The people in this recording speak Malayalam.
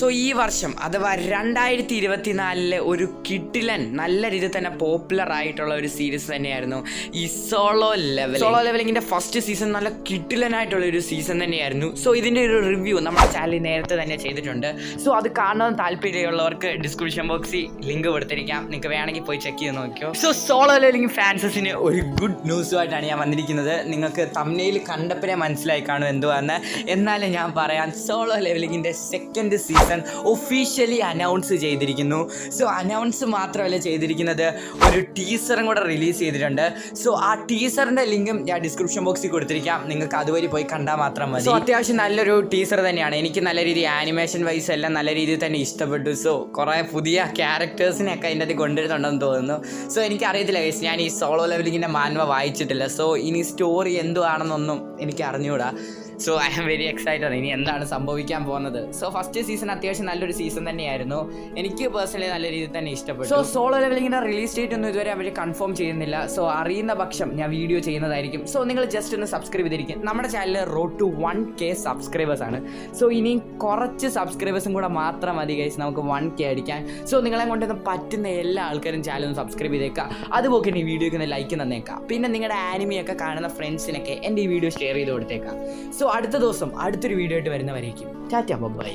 സോ ഈ വർഷം അഥവാ രണ്ടായിരത്തി ഇരുപത്തിനാലിലെ ഒരു കിട്ടിലൻ നല്ല രീതിയിൽ തന്നെ പോപ്പുലർ ആയിട്ടുള്ള ഒരു സീരീസ് തന്നെയായിരുന്നു ഈ സോളോ ലെവൽ സോളോ ലെവലിങ്ങിന്റെ ഫസ്റ്റ് സീസൺ നല്ല കിട്ടിലൻ ആയിട്ടുള്ള ഒരു സീസൺ തന്നെയായിരുന്നു. സോ ഇതിന്റെ ഒരു റിവ്യൂ നമ്മുടെ ചാനലിൽ നേരത്തെ തന്നെ ചെയ്തിട്ടുണ്ട്. സോ അത് കാണാൻ താല്പര്യമുള്ളവർക്ക് ഡിസ്ക്രിപ്ഷൻ ബോക്സിൽ ലിങ്ക് കൊടുത്തിരിക്കാം. നിങ്ങൾക്ക് വേണമെങ്കിൽ പോയി ചെക്ക് ചെയ്ത് നോക്കിയോ. സോ സോളോ ലെവലിംഗ് ഫാൻസസിന് ഒരു ഗുഡ് ന്യൂസുമായിട്ടാണ് ഞാൻ വന്നിരിക്കുന്നത്. നിങ്ങൾക്ക് തമ്മിൽ കണ്ടപ്പനെ മനസ്സിലായി കാണും എന്തുവാന്ന്. എന്നാലും ഞാൻ പറയാം സോളോ ലെവലിങ്ങിന്റെ സെക്കൻഡ് സീസൺ ഒഫീഷ്യലി അനൗൺസ് ചെയ്തിരിക്കുന്നു. സോ അനൗൺസ് മാത്രമല്ല ചെയ്തിരിക്കുന്നത്. ഒരു ടീസറും കൂടെ റിലീസ് ചെയ്തിട്ടുണ്ട്. സോ ആ ടീസറിന്റെ ലിങ്കും ഞാൻ ഡിസ്ക്രിപ്ഷൻ ബോക്സിൽ കൊടുത്തിരിക്കാം. നിങ്ങൾക്ക് അതുവഴി പോയി കണ്ടാൽ മാത്രം മതി. സോ അത്യാവശ്യം നല്ലൊരു ടീസർ തന്നെയാണ്. എനിക്ക് നല്ല രീതി ആനിമേഷൻ വൈസ് എല്ലാം നല്ല രീതിയിൽ തന്നെ ഇഷ്ടപ്പെട്ടു. സോ കുറേ പുതിയ ക്യാരക്ടേഴ്സിനെയൊക്കെ അതിന്റെ അത് കൊണ്ടുവരുന്നുണ്ടെന്ന് തോന്നുന്നു. സോ എനിക്ക് അറിയത്തില്ല guys. ഞാൻ ഈ സോളോ ലെവലിങ്ങിന്റെ മാൻവ വായിച്ചിട്ടില്ല. സോ ഇനി സ്റ്റോറി എന്തുവാണെന്നൊന്നും എനിക്ക് അറിഞ്ഞുകൂടാ so I am very excited ഇനി എന്താണ് സംഭവിക്കാൻ പോകുന്നത്? സോ ഫസ്റ്റ് സീസൺ അത്യാവശ്യം നല്ലൊരു സീസൺ തന്നെയായിരുന്നു. എനിക്ക് പേഴ്സണലി നല്ല രീതിയിൽ തന്നെ ഇഷ്ടപ്പെട്ടു. സോ സോളോ ലെവലിങ്ങിന്റെ റിലീസ് ഡേറ്റ് ഒന്നും ഇതുവരെ അവർ കൺഫേം ചെയ്യുന്നില്ല. സോ അറിയുന്ന പക്ഷം ഞാൻ വീഡിയോ ചെയ്യുന്നതായിരിക്കും. സോ നിങ്ങൾ ജസ്റ്റ് ഒന്ന് സബ്സ്ക്രൈബ് ചെയ്തിരിക്കും. നമ്മുടെ channel road to one K subscribers ആണ്. സോ ഇനി കുറച്ച് സബ്സ്ക്രൈബേഴ്സും കൂടെ മാത്രം മതി ഗൈസ് നമുക്ക് വൺ കെ അടിക്കാൻ. സോ നിങ്ങളെ കൊണ്ടൊന്ന് പറ്റുന്ന എല്ലാ ആൾക്കാരും ചാനൽ ഒന്ന് സബ്സ്ക്രൈബ് ചെയ്തേക്കുക അതുപോലെ ഈ വീഡിയോക്ക് ഒന്ന് ലൈക്ക് തന്നേക്കാം. പിന്നെ നിങ്ങളുടെ ആനിമിയൊക്കെ കാണുന്ന ഫ്രണ്ട്സിനൊക്കെ എന്റെ ഈ വീഡിയോ ഷെയർ ചെയ്ത് കൊടുത്തേക്കാം. സോ അടുത്ത ദിവസം അടുത്തൊരു വീഡിയോ ആയിട്ട് വരുന്നവരേക്കും. ടാറ്റ ബൈ